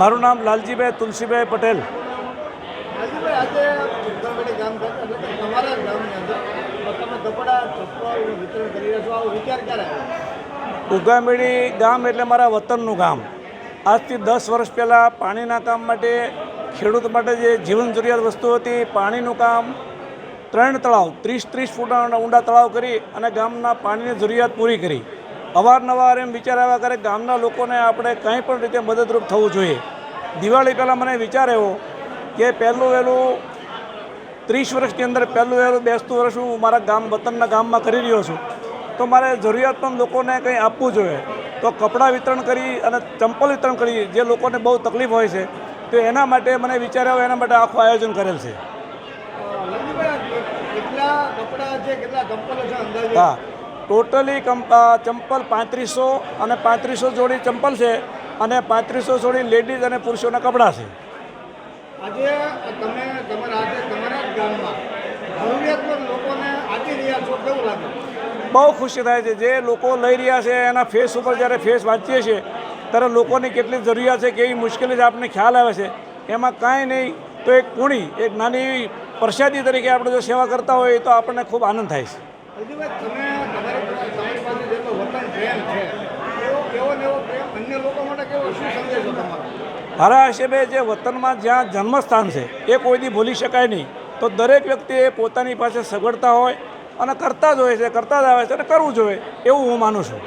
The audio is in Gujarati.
મારું નામ લાલજીભાઈ તુલસીભાઈ પટેલ. ઉગામેડી ગામ એટલે મારા વતનનું ગામ. આજથી દસ વર્ષ પહેલાં પાણીના કામ માટે ખેડૂત માટે જે જીવન જરૂરિયાત વસ્તુ હતી પાણીનું કામ ત્રણ તળાવ ત્રીસ ત્રીસ ફૂટ ઊંડા તળાવ કરી અને ગામના પાણીની જરૂરિયાત પૂરી કરી. અવારનવાર એમ વિચાર આવ્યા કરે ગામના લોકોને આપણે કંઈ પણ રીતે મદદરૂપ થવું જોઈએ. દિવાળી પહેલાં મને વિચાર એવો કે પહેલું વહેલું ત્રીસ વર્ષની અંદર પહેલું વહેલું બેસતું વર્ષ હું મારા ગામ વતનના ગામમાં કરી રહ્યો છું. તો મારે જરૂરિયાતમંદ લોકોને કંઈ આપવું જોઈએ. તો કપડાં વિતરણ કરી અને ચંપલ વિતરણ કરી જે લોકોને બહુ તકલીફ હોય છે તો એના માટે મને વિચાર આવ્યો એના માટે આખું આયોજન કરેલ છે. હા. ટોટલી કંપ ચંપલ પાંત્રીસો અને પાંત્રીસો જોડી ચંપલ છે અને પાંત્રીસો જોડી લેડીઝ અને પુરુષોના કપડાં છે. આજે તમે તમારા આજે તમારા ગામમાં જરૂરિયાતમંદ લોકોને આપી રહ્યા છો કેવું લાગે? બહુ ખુશી થાય છે. જે લોકો લઈ રહ્યા છે એના ફેસ ઉપર જ્યારે ફેસ વાંચીએ છીએ ત્યારે લોકોની કેટલી જરૂરિયાત છે કેવી મુશ્કેલી છે આપણને ખ્યાલ આવે છે. એમાં કાંઈ નહીં તો એક પૂણી એક નાની પ્રસાદી તરીકે આપણે જો સેવા કરતા હોઈએ તો આપણને ખૂબ આનંદ થાય છે. મારા હિસાબે જે વતનમાં જ્યાં જન્મસ્થાન છે, એ કોઈથી ભૂલી શકાય નહીં. તો દરેક વ્યક્તિએ પોતાની પાસે સગવડતા હોય અને કરતા જ હોય છે, કરતા જ આવે છે અને કરવું જોઈએ, એવું હું માનું છું.